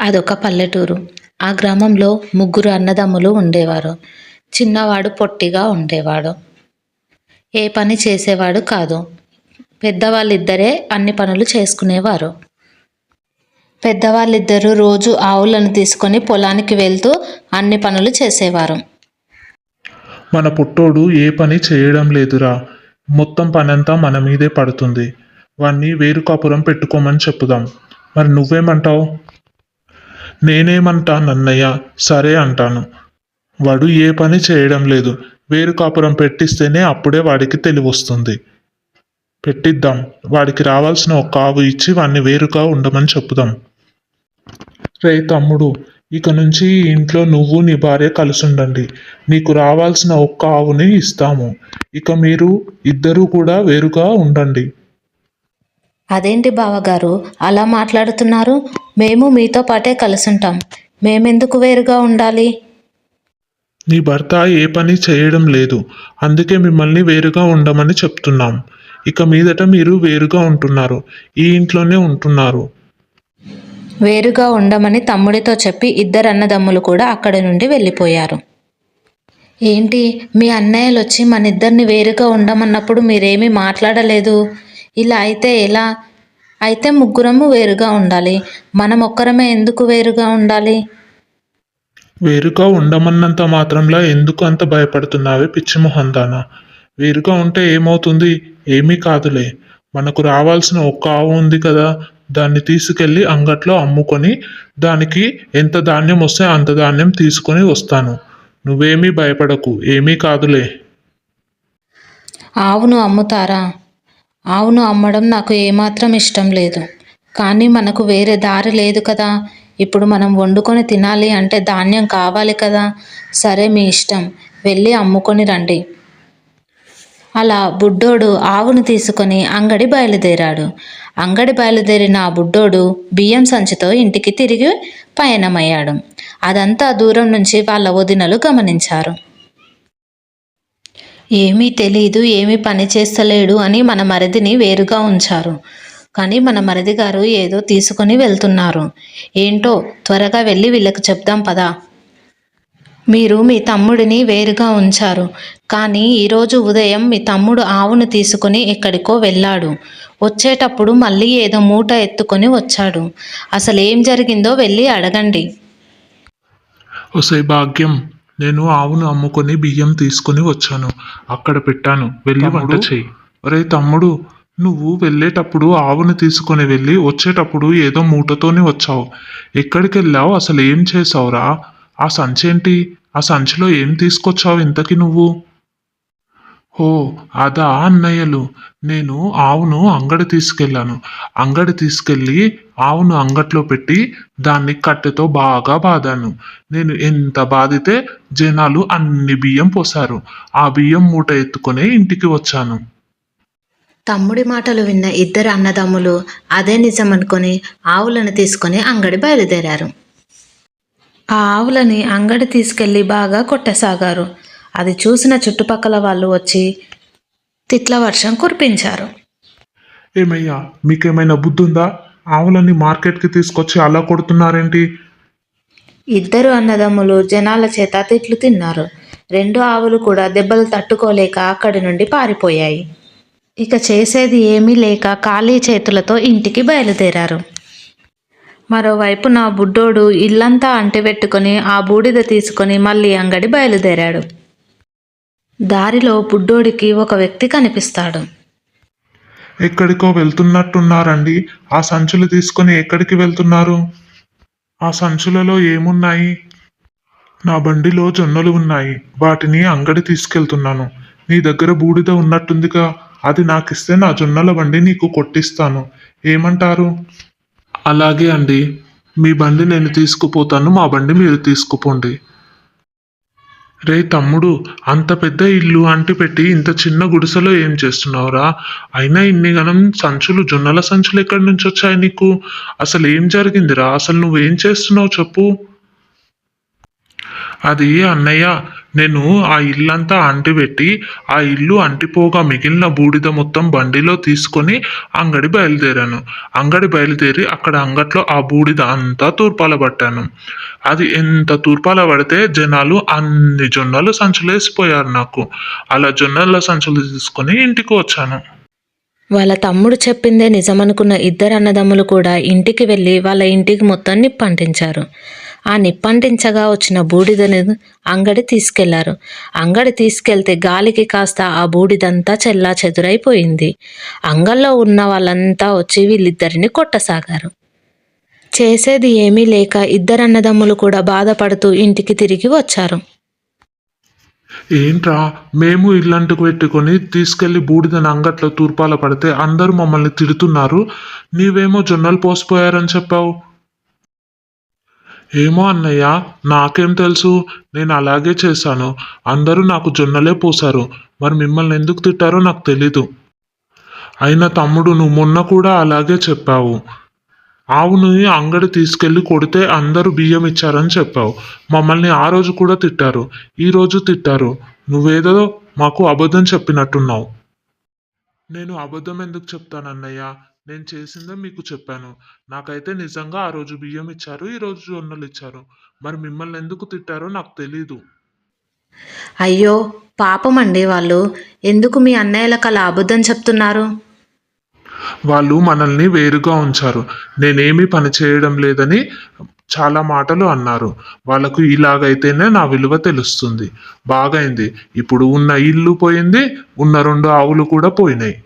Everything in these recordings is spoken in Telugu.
అదొక పల్లెటూరు. ఆ గ్రామంలో ముగ్గురు అన్నదమ్ములు ఉండేవారు. చిన్నవాడు పొట్టిగా ఉండేవాడు. ఏ పని చేసేవాడు కాదు. పెద్దవాళ్ళిద్దరే అన్ని పనులు చేసుకునేవారు. పెద్దవాళ్ళిద్దరూ రోజు ఆవులను తీసుకొని పొలానికి వెళ్తూ అన్ని పనులు చేసేవారు. మన పుట్టోడు ఏ పని చేయడం లేదురా. మొత్తం పనంతా మన మీదే పడుతుంది. వాణ్ణి వేరు కాపురం పెట్టుకోమని చెప్పుదాం. మరి నువ్వేమంటావు? నేనేమంటా నన్నయ్య? సరే అంటాను. వాడు ఏ పని చేయడం లేదు. వేరు కాపురం పెట్టిస్తేనే అప్పుడే వాడికి తెలివొస్తుంది. పెట్టిద్దాం. వాడికి రావాల్సిన ఒక ఆవు ఇచ్చి వాడిని వేరుగా ఉండమని చెప్పుదాం. రే తమ్ముడు ఇక నుంచి ఈ ఇంట్లో నువ్వు నీ భార్య కలిసి ఉండండి నీకు రావాల్సిన ఒక్క ఆవుని ఇస్తాము. ఇక మీరు ఇద్దరూ కూడా వేరుగా ఉండండి. అదేంటి బావగారు? అలా మాట్లాడుతున్నారు? మేము మీతో పాటే కలిసి ఉంటాం మేమెందుకు వేరుగా ఉండాలి? నీ భర్త ఏ పని చేయడం లేదు. అందుకే మిమ్మల్ని వేరుగా ఉండమని చెప్తున్నాం. ఇక మీదట మీరు వేరుగా ఉంటున్నారు. ఈ ఇంట్లోనే ఉంటున్నారు. వేరుగా ఉండమని తమ్ముడితో చెప్పి ఇద్దరు అన్నదమ్ములు కూడా అక్కడి నుండి వెళ్ళిపోయారు. ఏంటి? మీ అన్నయ్యలు వచ్చి మన ఇద్దరిని వేరుగా ఉండమన్నప్పుడు మీరేమీ మాట్లాడలేదు? ఇలా అయితే ఎలా? అయితే ముగ్గురము వేరుగా ఉండాలి. మనం ఒక్కరమే ఎందుకు వేరుగా ఉండాలి? వేరుగా ఉండమన్నంత మాత్రంలో ఎందుకు అంత భయపడుతున్నావే పిచ్చిమొహందానా వేరుగా ఉంటే ఏమవుతుంది? ఏమీ కాదులే. మనకు రావాల్సిన ఒక్క ఆవు ఉంది కదా దాన్ని తీసుకెళ్ళి అంగట్లో అమ్ముకొని దానికి ఎంత ధాన్యం వస్తే అంత ధాన్యం తీసుకొని వస్తాను. నువ్వేమీ భయపడకు ఏమీ కాదులే. ఆవును అమ్ముతారా? ఆవును అమ్మడం నాకు ఏమాత్రం ఇష్టం లేదు. కానీ మనకు వేరే దారి లేదు కదా. ఇప్పుడు మనం వండుకొని తినాలి అంటే ధాన్యం కావాలి కదా. సరే మీ ఇష్టం. వెళ్ళి అమ్ముకొని రండి. అలా బుడ్డోడు ఆవును తీసుకొని అంగడి బయలుదేరాడు. అంగడి బయలుదేరిన ఆ బుడ్డోడు బియ్యం సంచితో ఇంటికి తిరిగి పయనమయ్యాడు. అదంతా దూరం నుంచి వాళ్ళ వదినలు గమనించారు. ఏమీ తెలియదు ఏమీ పని చేస్తలేడు అని మన మరిదిని వేరుగా ఉంచారు. కానీ మన మరిది గారు ఏదో తీసుకొని వెళ్తున్నారు. ఏంటో త్వరగా వెళ్ళి వీళ్ళకి చెప్దాం పదా. మీరు మీ తమ్ముడిని వేరుగా ఉంచారు. కానీ ఈరోజు ఉదయం మీ తమ్ముడు ఆవును తీసుకొని ఎక్కడికో వెళ్ళాడు. వచ్చేటప్పుడు మళ్ళీ ఏదో మూట ఎత్తుకొని వచ్చాడు. అసలు ఏం జరిగిందో వెళ్ళి అడగండి. ఒసై భాగ్యం. నేను ఆవును అమ్ముకొని బియ్యం తీసుకొని వచ్చాను. అక్కడ పెట్టాను. వెళ్ళి వంట చెయ్యి. ఒరే తమ్ముడు నువ్వు వెళ్ళేటప్పుడు ఆవును తీసుకొని వెళ్ళి వచ్చేటప్పుడు ఏదో మూటతోని వచ్చావు. ఎక్కడికి వెళ్ళావు? అసలు ఏం చేసావురా ఆ సంచి ఏంటి? ఆ సంచిలో ఏం తీసుకొచ్చావు ఇంతకి నువ్వు? ఓ అదా అన్నయ్యలు. నేను ఆవును అంగడి తీసుకెళ్ళాను. అంగడి తీసుకెళ్ళి ఆవును అంగట్లో పెట్టి దాన్ని కట్టెతో బాగా బాదాను. నేను ఎంత బాధితే జనాలు అన్ని బియ్యం పోసారు. ఆ బియ్యం మూట ఎత్తుకొని ఇంటికి వచ్చాను. తమ్ముడి మాటలు విన్న ఇద్దరు అన్నదమ్ములు అదే నిజం అనుకొని ఆవులను తీసుకొని అంగడి బయలుదేరారు. ఆ ఆవులని అంగడి తీసుకెళ్ళి బాగా కొట్టసాగారు. అది చూసిన చుట్టుపక్కల వాళ్ళు వచ్చి తిట్ల వర్షం కురిపించారు. ఏమయ్యా మీకేమైనా బుద్ధి ఉందా ఆవులని మార్కెట్కి తీసుకొచ్చి అలా కొడుతున్నారేంటి? ఇద్దరు అన్నదమ్ములు జనాల చేత తిట్లు తిన్నారు. రెండు ఆవులు కూడా దెబ్బలు తట్టుకోలేక అక్కడి నుండి పారిపోయాయి. ఇక చేసేది ఏమీ లేక ఖాళీ చేతులతో ఇంటికి బయలుదేరారు. మరోవైపు నా బుడ్డోడు ఇల్లంతా అంటిపెట్టుకొని ఆ బూడిద తీసుకొని మళ్ళీ అంగడి బయలుదేరాడు. దారిలో బుడ్డోడికి ఒక వ్యక్తి కనిపిస్తాడు. ఎక్కడికో వెళ్తున్నట్టున్నారండి. ఆ సంచులు తీసుకొని ఎక్కడికి వెళ్తున్నారు? ఆ సంచులలో ఏమున్నాయి? నా బండిలో జొన్నలు ఉన్నాయి. వాటిని అంగడి తీసుకెళ్తున్నాను. నీ దగ్గర బూడిద ఉన్నట్టుందిగా. అది నాకిస్తే నా జొన్నల బండి నీకు కొట్టిస్తాను. ఏమంటారు? అలాగే అండి. మీ బండి నేను తీసుకుపోతాను. మా బండి మీరు తీసుకుపోండి. రే తమ్ముడు అంత పెద్ద ఇల్లు అంటిపెట్టి ఇంత చిన్న గుడిసెలో ఏం చేస్తున్నావురా? అయినా ఇన్ని గనం సంచులు జొన్నల సంచులు ఎక్కడి నుంచి వచ్చాయి నీకు? అసలు ఏం జరిగిందిరా? అసలు నువ్వేం చేస్తున్నావు చెప్పు. అది అన్నయ్య నేను ఆ ఇల్లంతా అంటిపెట్టి ఆ ఇల్లు అంటిపోగా మిగిలిన బూడిద మొత్తం బండిలో తీసుకొని అంగడి బయలుదేరాను. అంగడి బయలుదేరి అక్కడ అంగట్లో ఆ బూడిద అంతా తూర్పాల పట్టాను. అది ఎంత తూర్పాల పడితే జనాలు అన్ని జొన్నలు సంచులు వేసిపోయారు నాకు. అలా జొన్నల సంచులు తీసుకొని ఇంటికి వచ్చాను. వాళ్ళ తమ్ముడు చెప్పిందే నిజమనుకున్న ఇద్దరు అన్నదమ్ములు కూడా ఇంటికి వెళ్ళి వాళ్ళ ఇంటికి మొత్తం నిప్పంటించారు ఆ నిప్పంటించగా వచ్చిన బూడిదని అంగడి తీసుకెళ్ళారు. అంగడి తీసుకెళ్తే గాలికి కాస్త ఆ బూడిదంతా చెల్లా చెదురైపోయింది. అంగల్లో ఉన్న వాళ్ళంతా వచ్చి వీళ్ళిద్దరిని కొట్టసాగారు. చేసేది ఏమీ లేక ఇద్దరు అన్నదమ్ములు కూడా బాధపడుతూ ఇంటికి తిరిగి వచ్చారు. ఏంట్రా? మేము ఇల్లంటుకు పెట్టుకొని తీసుకెళ్ళి బూడిదని అంగట్లో తూర్పాల పడితే అందరూ మమ్మల్ని తిడుతున్నారు. నీవేమో జొన్నలు పోసిపోయారని చెప్పావు. ఏమో అన్నయ్య నాకేం తెలుసు. నేను అలాగే చేశాను. అందరూ నాకు జొన్నలే పోశారు. మరి మిమ్మల్ని ఎందుకు తిట్టారో నాకు తెలీదు. అయినా తమ్ముడు నువ్వు మొన్న కూడా అలాగే చెప్పావు. ఆవుని అంగడి తీసుకెళ్ళి కొడితే అందరూ బియ్యం ఇచ్చారని చెప్పావు. మమ్మల్ని ఆ రోజు కూడా తిట్టారు. ఈ రోజు తిట్టారు. నువ్వేదో మాకు అబద్ధం చెప్పినట్టున్నావు. నేను అబద్ధం ఎందుకు చెప్తానన్నయ్య? నేను చేసిందే మీకు చెప్పాను. నాకైతే నిజంగా ఆ రోజు బియ్యం ఇచ్చారు ఈ రోజు జొన్నలు ఇచ్చారు. మరి మిమ్మల్ని ఎందుకు తిట్టారో నాకు తెలీదు. అయ్యో పాపమండి వాళ్ళు. ఎందుకు మీ అన్నయ్యలకు అలా అబద్ధం చెప్తున్నారు? వాళ్ళు మనల్ని వేరుగా ఉంచారు. నేనేమీ పని చేయడం లేదని చాలా మాటలు అన్నారు. వాళ్ళకు ఇలాగైతేనే నా విలువ తెలుస్తుంది. బాగైంది. ఇప్పుడు ఉన్న ఇల్లు పోయింది ఉన్న రెండు ఆవులు కూడా పోయినాయి.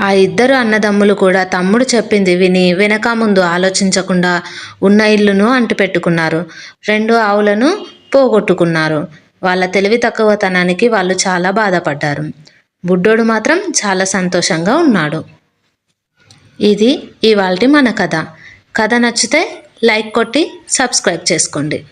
ఆ ఇద్దరు అన్నదమ్ములు కూడా తమ్ముడు చెప్పింది విని వెనక ముందు ఆలోచించకుండా ఉన్న ఇల్లును అంటిపెట్టుకున్నారు. రెండు ఆవులను పోగొట్టుకున్నారు. వాళ్ళ తెలివి తక్కువతనానికి వాళ్ళు చాలా బాధపడ్డారు. బుడ్డోడు మాత్రం చాలా సంతోషంగా ఉన్నాడు. ఇది ఇవాళ మన కథ. కథ నచ్చితే లైక్ కొట్టి సబ్స్క్రైబ్ చేసుకోండి.